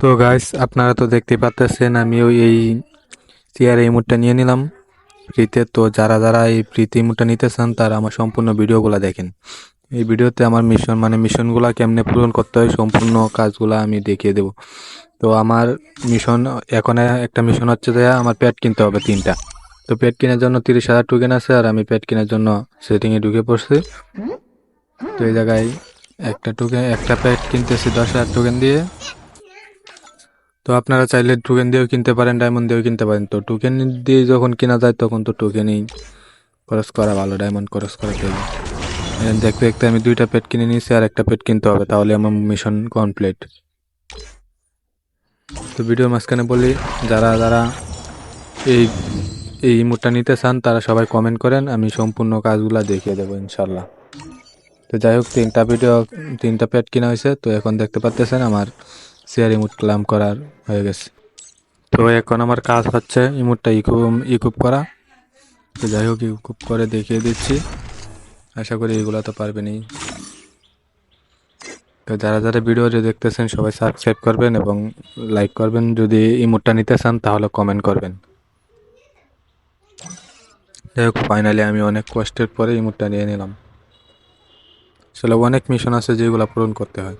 তো গাইস আপনারা তো দেখতে পাচ্ছেন আমিও এই চেয়ার এই মুডটা নিয়ে নিলাম। ফ্রিতে তো যারা যারা এই ফ্রিতে মুডটা নিতে চান, তারা আমার সম্পূর্ণ ভিডিওগুলো দেখেন। এই ভিডিওতে আমার মিশন মানে মিশনগুলো কেমনে পূরণ করতে হয়, সম্পূর্ণ কাজগুলো আমি দেখিয়ে দেব। তো আমার মিশন এখন একটা মিশন হচ্ছে যে আমার প্যাড কিনতে হবে তিনটা। তো প্যাড কেনার জন্য তিরিশ হাজার টোকেন আছে, আর আমি প্যাড কেনার জন্য সেটিংয়ে ঢুকে পড়ছি। তো এই জায়গায় একটা টোকেন একটা প্যাড কিনতেছি দশ হাজার টোকেন দিয়ে। তো আপনারা চাইলে টোকেন দিয়েও কিনতে পারেন ডায়মন্ড দিয়েও কিনতে পারেন। তো টোকেন দিয়ে যখন কেনা যায় তখন তো টোকেনই খরচ করা ভালো ডায়মন্ড খরচ করা থেকে দেখতে দেখতে আমি দুইটা পেট কিনে নিয়েছি, আর একটা পেট কিনতে হবে, তাহলে আমার মিশন কমপ্লিট তো ভিডিওর মাঝখানে বলি, যারা যারা এই এই ইমোটটা নিতে চান, তারা সবাই কমেন্ট করেন, আমি সম্পূর্ণ কাজগুলো দেখিয়ে দেবো ইনশাল্লাহ তো যাই হোক, তিনটা ভিডিও তিনটা পেট কিনা হয়েছে, তো এখন দেখতে পাচ্তেছেন আমার শেয়ার ইমোট ক্লাম করার হয়ে গেছে তো এখন আমার কাজ হচ্ছে ইমোটটা ইকুপ ইকুপ করা তো যাই হোক ইকুপ করে দেখিয়ে দিচ্ছি। আশা করি এগুলো তো পারবেনই। তো যারা যারা ভিডিও দেখতেছেন, সবাই সাবস্ক্রাইব করবেন এবং লাইক করবেন। যদি ইমোটটা নিতে চান, তাহলে কমেন্ট করবেন। যাই হোক ফাইনালি আমি অনেক কষ্টের পরে ইমোটটা নিয়ে নিলাম। আসলে অনেক মিশন আছে যেগুলো পূরণ করতে হয়।